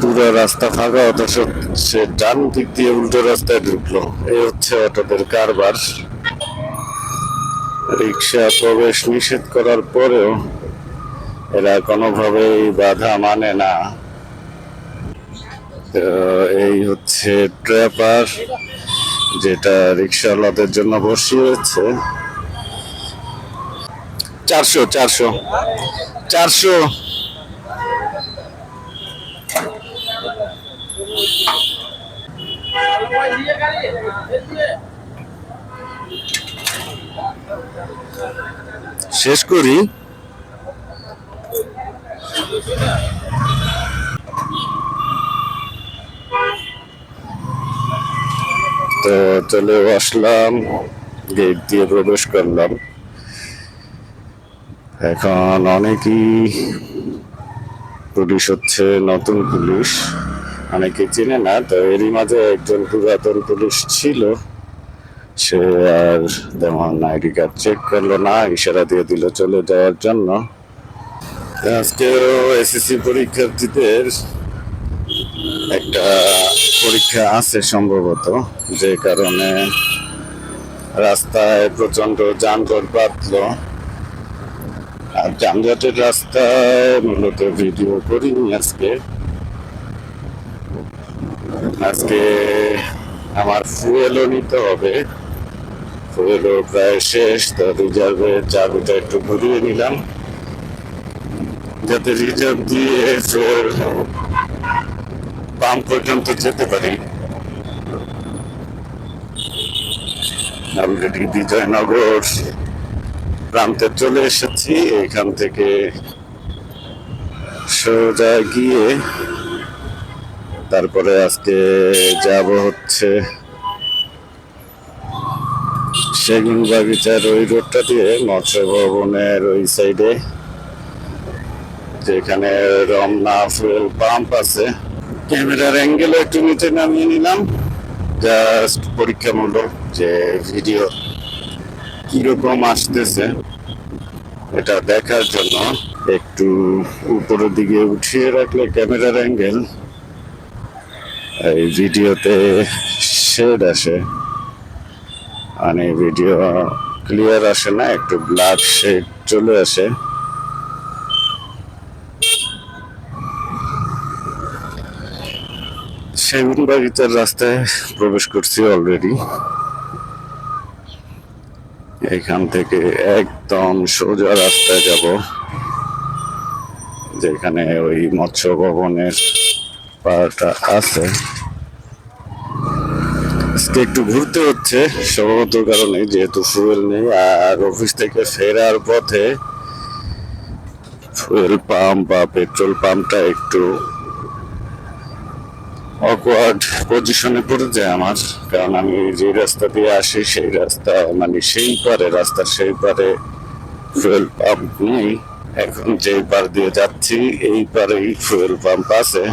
পুরো রাস্তা ফাঁকা, অথচ সে ডান দিক দিয়ে উল্টো রাস্তায় ঢুকলো। এই হচ্ছে অটোদের কারবার। রিক্সা প্রবেশ নিষেধ করার পরেও এরা কোনোভাবেই বাধা মানে না। এই হচ্ছে ট্র্যাপার, যেটা রিক্সাওয়ালাদের জন্য বসিয়েছে চারশো চারশো চারশো। শেষ করি। তো চলে আসলাম গেট দিয়ে প্রবেশ করলাম। এখন অনেকই পুলিশ হচ্ছে, নতুন পুলিশ। অনেকে চেনে না, তো এরই মাঝে একজন পুরাতন পুলিশ ছিল। সে আর তেমন আইডি কার্ড চেক করল না, ইশারা দিয়ে দিল চলে যাওয়ার জন্য। আজকেও এসএসসি পরীক্ষার্থীদের একটা পরীক্ষা আছে সম্ভবত, যে কারণে রাস্তায় প্রচণ্ড যানজট বাঁধলো। আর যানজটের রাস্তায় মূলত ভিডিও করিনি আজকে। আজকে আমার ফুয়েলও নিতে হবে। ফুয়েলও প্রায় শেষ, তো রিজার্ভের চাবিটা একটু ঘুরিয়ে নিলাম। যাতে রিজার্ভ দিয়ে ফের পাম্প পর্যন্ত যেতে পারি। অলরেডি বিজয়নগর প্রান্তে চলে এসেছি। এখান থেকে সোজা গিয়ে তারপরে আজকে যাব হচ্ছে সেগুন বাগিচার ওই রোডটা দিয়ে মৎস্য ভবনের ওই সাইডে, যেখানে রমনা ফুয়েল পাম্প আছে। ক্যামেরার অ্যাঙ্গেল একটু নিচে নামিয়ে নিলাম। জাস্ট পরীক্ষামূলক যে ভিডিও কীরকম আসতেছে, এটা দেখার জন্য একটু উপরের দিকে উঠিয়ে রাখলে ক্যামেরার অ্যাঙ্গেল এই ভিডিওতে শেড আসে। মানে ভিডিও ক্লিয়ার আসে না, একটু ব্লাড শেড চলে আসে। সেগুন বাগিচার রাস্তায় প্রবেশ করছি অলরেডি এখান থেকে একদম সোজা রাস্তায় যাব, যেখানে ওই মৎস্য ভবনের আছে। আজকে একটু ঘুরতে হচ্ছে সম্ভবত কারণে যেহেতু ফুয়েল নেই, আর অফিস থেকে ফেরার পথে ফুয়েল পাম্প বা পেট্রোল পাম্পটা একটু অকওয়ার্ড পজিশনে পড়ে যায় আমার। কারণ আমি যে রাস্তা দিয়ে আসি, সেই রাস্তা মানে সেই পারে, রাস্তার সেই পারে ফুয়েল পাম্প নেই। এখন যেই পার দিয়ে যাচ্ছি, এই পারেই ফুয়েল পাম্প আছে।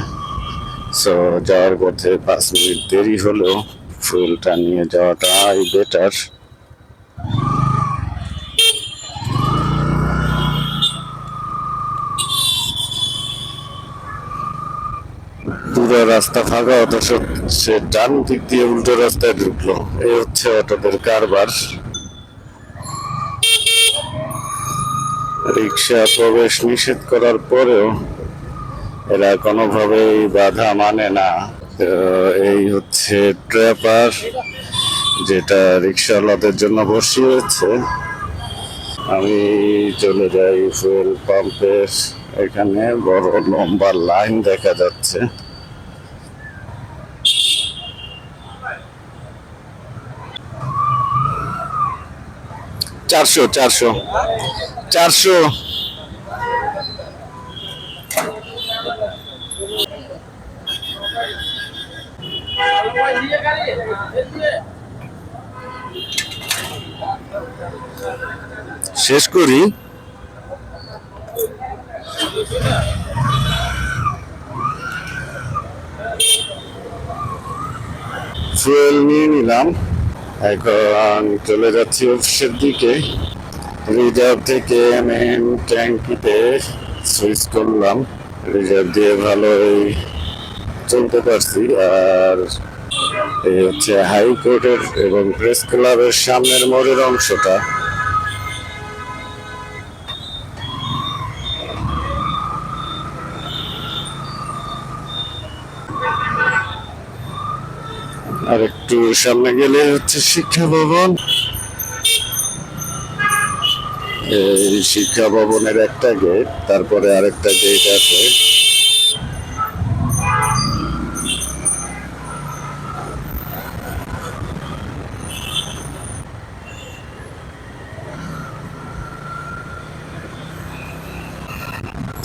সো যাওয়ার পথে পাঁচ মিনিট দেরি হলেও ফুয়েলটা নিয়ে যাওয়াটাই বেটার। পুরো রাস্তা ফাঁকা, অথচ সে ডান দিক দিয়ে উল্টো রাস্তায় ঢুকলো। এই হচ্ছে অটোদের কারবার। রিক্সা প্রবেশ নিষেধ করার পরেও এরা কোনোভাবেই বাধা মানে না। এই হচ্ছে ট্র্যাপার, যেটা রিক্সাওয়ালাদের জন্য বসিয়েছে আমি চলে যাই ফুয়েল পাম্পের এখানে, বড় লম্বা লাইন দেখা যাচ্ছে। চারশো চারশো চারশো। শেষ করি। ফুয়েল নিয়ে নিলাম। এখন চলে যাচ্ছি অফিসের দিকে। রিজার্ভ থেকে মেন ট্যাঙ্কিতে সুইচ করলাম। রিজার্ভ দিয়ে ভালোই চলতে পারছি। আর এই হচ্ছে হাইকোর্টের এবং প্রেস ক্লাবের সামনের মোড়ের অংশটা। আর একটু সামনে গেলে হচ্ছে শিক্ষা ভবন। এই শিক্ষা ভবনের একটা গেট তারপরে আরেকটা গেট আছে।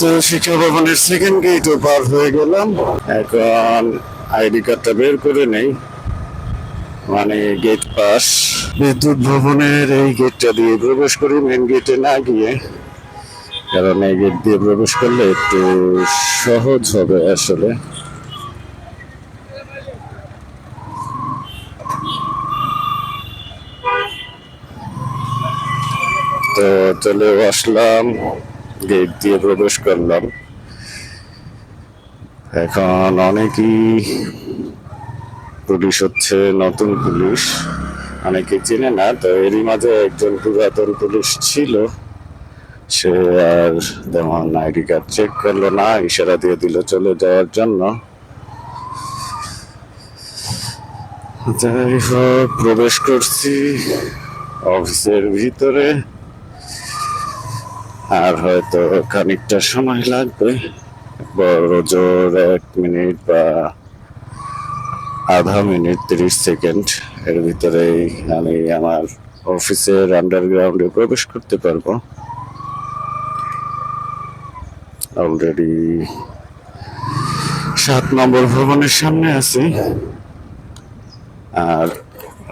তো শিক্ষা ভবনের সেকেন্ড গেটও পার হয়ে গেলাম। এখন আইডি কার্ডটা বের করে নেই। মানে গেট পাস বিদ্যুৎ ভবনের এই গেটটা দিয়ে প্রবেশ করি মেন গেটে না গিয়ে। কারণ এই গেট দিয়ে প্রবেশ করলে একটু সহজ হবে আসলে। তো চলে আসলাম। গেট দিয়ে প্রবেশ করলাম। এখন অনেকই পুলিশ হচ্ছে নতুন পুলিশ, অনেকে চেনে না, তো এরই মাঝে একজন পুরাতন পুলিশ ছিল। সে আর তেমন আইডি কার্ড চেক করল না, ইশারা দিয়ে দিল চলে যাওয়ার জন্য। যাই হোক, প্রবেশ করছি অফিসের ভিতরে। আর হয়তো খানিকটা সময় লাগবে। বড় জোর এক মিনিট বা আধা মিনিট, তিরিশ সেকেন্ড এর ভিতরেই আমি আমার অফিসের আন্ডারগ্রাউন্ডে প্রবেশ করতে পারব। অলরেডি সাত নম্বর ভবনের সামনে আছি। আর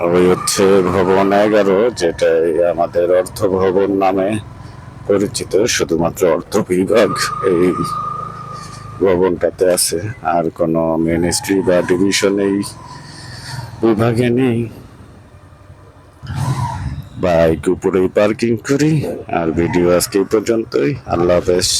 ওই হচ্ছে ভবন এগারো, যেটাই আমাদের অর্থ ভবন নামে। পরিচিত, শুধুমাত্র অর্থ বিভাগ এই ভবনটাতে আছে। আর কোনো মিনিস্ট্রি বা ডিভিশন এই বিভাগে নেই। বাইক উপরেই পার্কিং করি, আর ভিডিও আজকে এই পর্যন্তই। আল্লাহ হাফেজ।